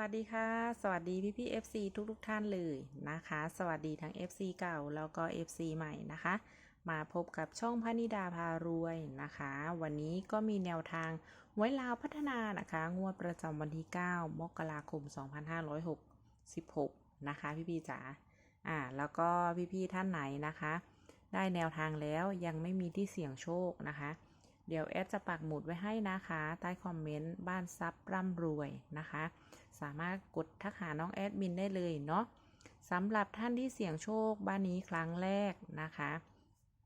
วัสดีค่ะ สวัสดีพี่พี่ FC ทุกทุกท่านเลยนะคะ สวัสดีทั้ง FC เก่าแล้วก็ FC ใหม่นะคะ มาพบกับช่องพนิดาพารวยนะคะ วันนี้ก็มีแนวทางไว้ลาวพัฒนานะคะ งวดประจำวันที่ 9 มกราคม 2566 นะคะ พี่พี่จ๋าอ่าแล้วก็พี่พี่ท่านไหนนะคะ ได้แนวทางแล้วยังไม่มีที่เสี่ยงโชคนะคะ เดี๋ยวแอดจะปักหมุดไว้ให้นะคะ ใต้คอมเมนต์บ้านซับร่ำรวยนะคะ สามารถกดทักหาน้องแอดมินได้เลยเนาะสำหรับท่านที่เสี่ยงโชคบ้านนี้ครั้งแรกนะคะ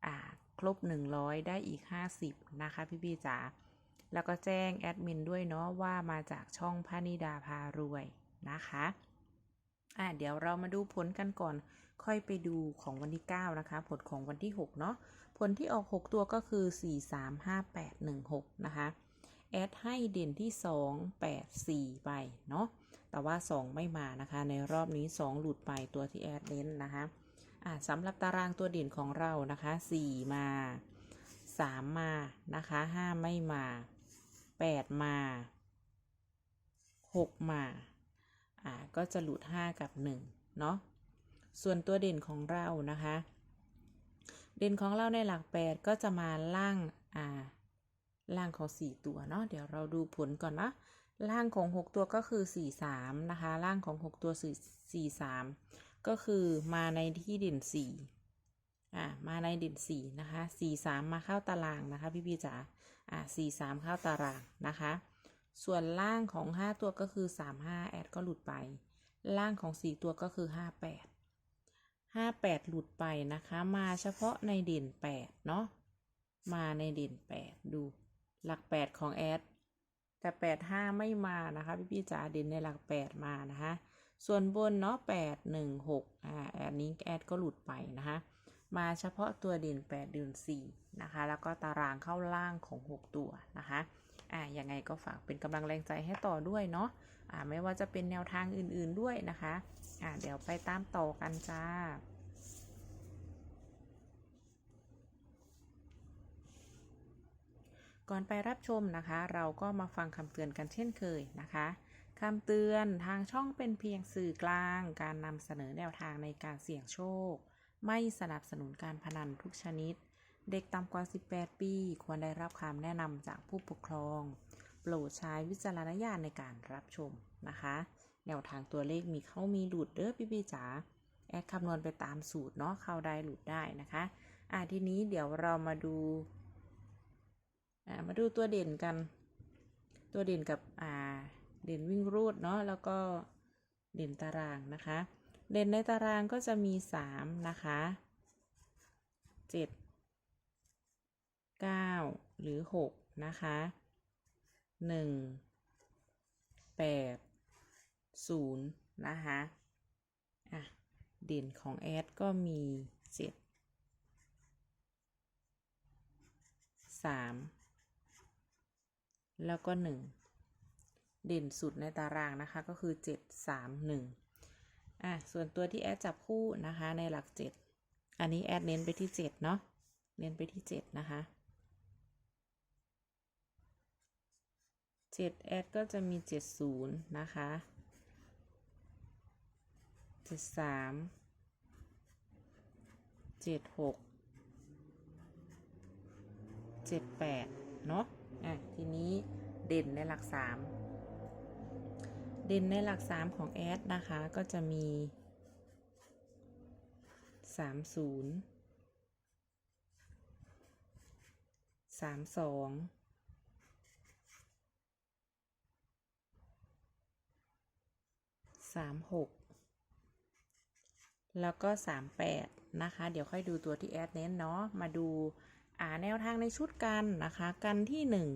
อ่าครบ 100 ได้อีก 50 นะคะ พี่พี่จ๋าแล้วก็แจ้งแอดมินด้วยเนาะว่ามาจากช่องพานิดาพารวยนะคะอ่าเดี๋ยวเรามาดูผลกันก่อน ค่อยไปดูของวันที่ 9 นะคะ ผลของวันที่ 6 เนาะผลที่ออก 6 ตัวก็คือ 4 3 5 8 1 6 นะคะ แอดให้เด่นที่ 2 8 4 ไปเนาะ แต่ว่า 2 ไม่มานะคะ ในรอบนี้ 2 หลุดไปตัวที่แอดเน้นนะคะอ่าสำหรับตารางตัวเด่นของเรานะคะ 4 มา 3 มานะคะ 5 ไม่มา 8 มา 6 มาอ่าก็จะหลุด 5 กับ 1 เนาะ ส่วนตัวเด่นของเรานะคะ เด่นของเราในหลัก 8 ก็จะมาล่างอ่า ล่างของ4ตัวเนาะเดี๋ยวเราดูผลก่อนนะล่างของ 6 ตัวก็คือ 4 3 นะคะ ล่างของ 6 ตัว4 3 ก็คือมาในที่เด่น4อ่ามาในเด่น4นะคะ4 3 มาเข้าตารางนะคะ พี่พี่จ๋าอ่า4 3 เข้าตารางนะคะ ส่วนล่างของ 5 ตัวก็คือ 3 5 แอดก็หลุดไป ล่างของ 4 ตัวก็คือ 5 8 5 8 หลุดไปนะคะ มาเฉพาะในเด่น 8 เนาะมาในเด่น 8 ดู หลัก 8 ของแอดแต่ 8 5 ไม่มานะคะ พี่พี่จ๋าด่นในหลัก 8 มานะคะ ส่วนบนเนาะ8 1 6อ่าแอันนี้แอดก็หลุดไปนะคะ มาเฉพาะตัวด่น8 เด่น4นะคะ แล้วก็ตารางเข้าล่างของ 6 ตัวนะคะอ่ายังไงก็ฝากเป็นกำลังแรงใจให้ต่อด้วยเนาะอ่าไม่ว่าจะเป็นแนวทางอื่นๆด้วยนะคะอ่าเดี๋ยวไปตามต่อกันจ้า ก่อนไปรับชมนะคะ เราก็มาฟังคำเตือนกันเช่นเคยนะคะคำเตือนทางช่องเป็นเพียงสื่อกลาง การนำเสนอแนวทางในการเสี่ยงโชค ไม่สนับสนุนการพนันทุกชนิด เด็กต่ำกว่า 18 ปี ควรได้รับคำแนะนำจากผู้ปกครอง โปรดใช้วิจารณญาณในการรับชมนะคะ แนวทางตัวเลขมีเข้ามีหลุดเด้อพี่พี่ๆจ๋าแอดคำนวณไปตามสูตรเนาะเข้าได้หลุดได้นะคะอ่าทีนี้เดี๋ยวเรามาดู อ่ามาดูตัวเด่นกัน ตัวเด่นกับอ่าเด่นวิ่งรูดเนาะแล้วก็เด่นตารางนะคะ เด่นในตารางก็จะมีสามนะคะเจ็ดเก้าหรือหกนะคะหนึ่งแปดศูนย์นะคะอะเด่นของแอดก็มีเจ็ดสาม แล้วก็ 1 เด่นสุดในตารางนะคะก็คือ 7 3 1อะส่วนตัวที่แอดจับคู่นะคะในหลัก 7 อันนี้แอดเน้นไปที่ 7 เนาะเน้นไปที่ 7 นะคะ 7 แอดก็จะมี 70 นะคะ 73 76 78 เนาะ อะทีนี้เด่นในหลัก 3 เด่นในหลัก 3 ของแอดนะคะ ก็จะมี 30 32 36 แล้วก็ 38 นะคะ เดี๋ยวค่อยดูตัวที่แอดเน้นเนาะ มาดู แนวทางในชุดกันนะคะ กันที่หนึ่ง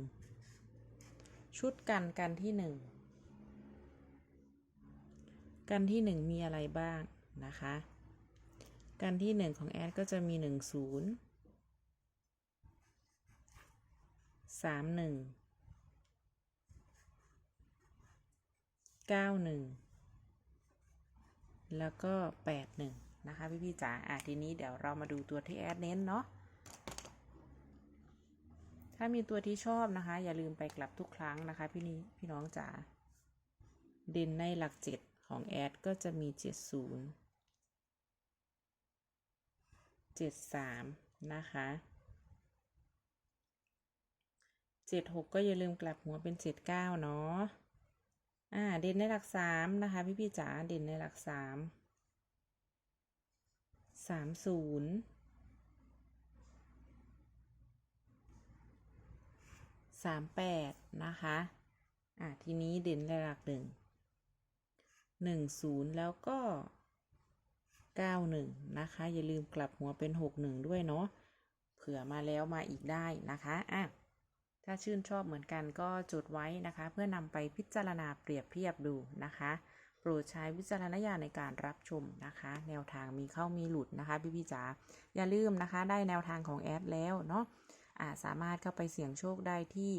ชุดกันกันที่หนึ่งกันที่หนึ่งมีอะไรบ้างนะคะ กันที่หนึ่งของแอดก็จะมีหนึ่งศูนย์สามหนึ่งเก้าหนึ่งแล้วก็แปดหนึ่งนะคะพี่พี่ๆจ๋าอะทีนี้เดี๋ยวเรามาดูตัวที่แอดเน้นเนาะ ถ้ามีตัวที่ชอบนะคะ อย่าลืมไปกลับทุกครั้งนะคะ พี่นี่พี่น้องจ๋าเด่นในหลักเจ็ดของแอดก็จะมีเจ็ดศูนย์เจ็ดสามนะคะเจ็ดหกก็อย่าลืมกลับหัวเป็นเจ็ดเก้าเนาะอ่าเด่นในหลักสามนะคะ พี่พี่จ๋าเด่นในหลักสามสามศูนย์ สามแปดนะคะ อะ ทีนี้เด่นในหลักหนึ่งหนึ่งศูนย์แล้วก็เก้าหนึ่งนะคะ อย่าลืมกลับหัวเป็นหกหนึ่งด้วยเนาะ เผื่อมาแล้วมาอีกได้นะคะ อะ ถ้าชื่นชอบเหมือนกันก็จดไว้นะคะ เพื่อนำไปพิจารณาเปรียบเทียบดูนะคะ โปรดใช้วิจารณญาณในการรับชมนะคะ แนวทางมีเข้ามีหลุดนะคะ พี่พี่จ๋า อย่าลืมนะคะ ได้แนวทางของแอดแล้วเนาะ สามารถเข้าไปเสี่ยงโชคได้ที่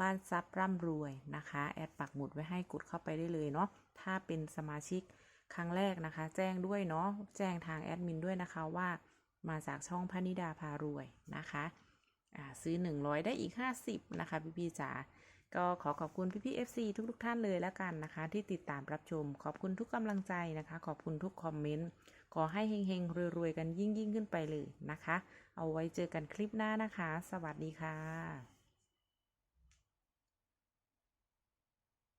บ้านซับร่ำรวยนะคะ แอดปักหมุดไว้ให้กดเข้าไปได้เลยเนาะถ้าเป็นสมาชิกครั้งแรกนะคะ แจ้งด้วยเนาะแจ้งทางแอดมินด้วยนะคะว่ามาจากช่องพนิดาพารวยนะคะอ่าซื้อ 100 ได้อีก 50 นะคะพี่พี่ๆจ๋า ก็ขอขอบคุณพี่พี่ FC ทุกทุกๆท่านเลยแล้วกันนะคะ ที่ติดตามรับชม ขอบคุณทุกกำลังใจนะคะ ขอบคุณทุกคอมเมนต์ ขอให้เฮงๆ รวยๆ กันยิ่งยิ่งๆขึ้นไปเลยนะคะ เอาไว้เจอกันคลิปหน้านะคะ สวัสดีค่ะ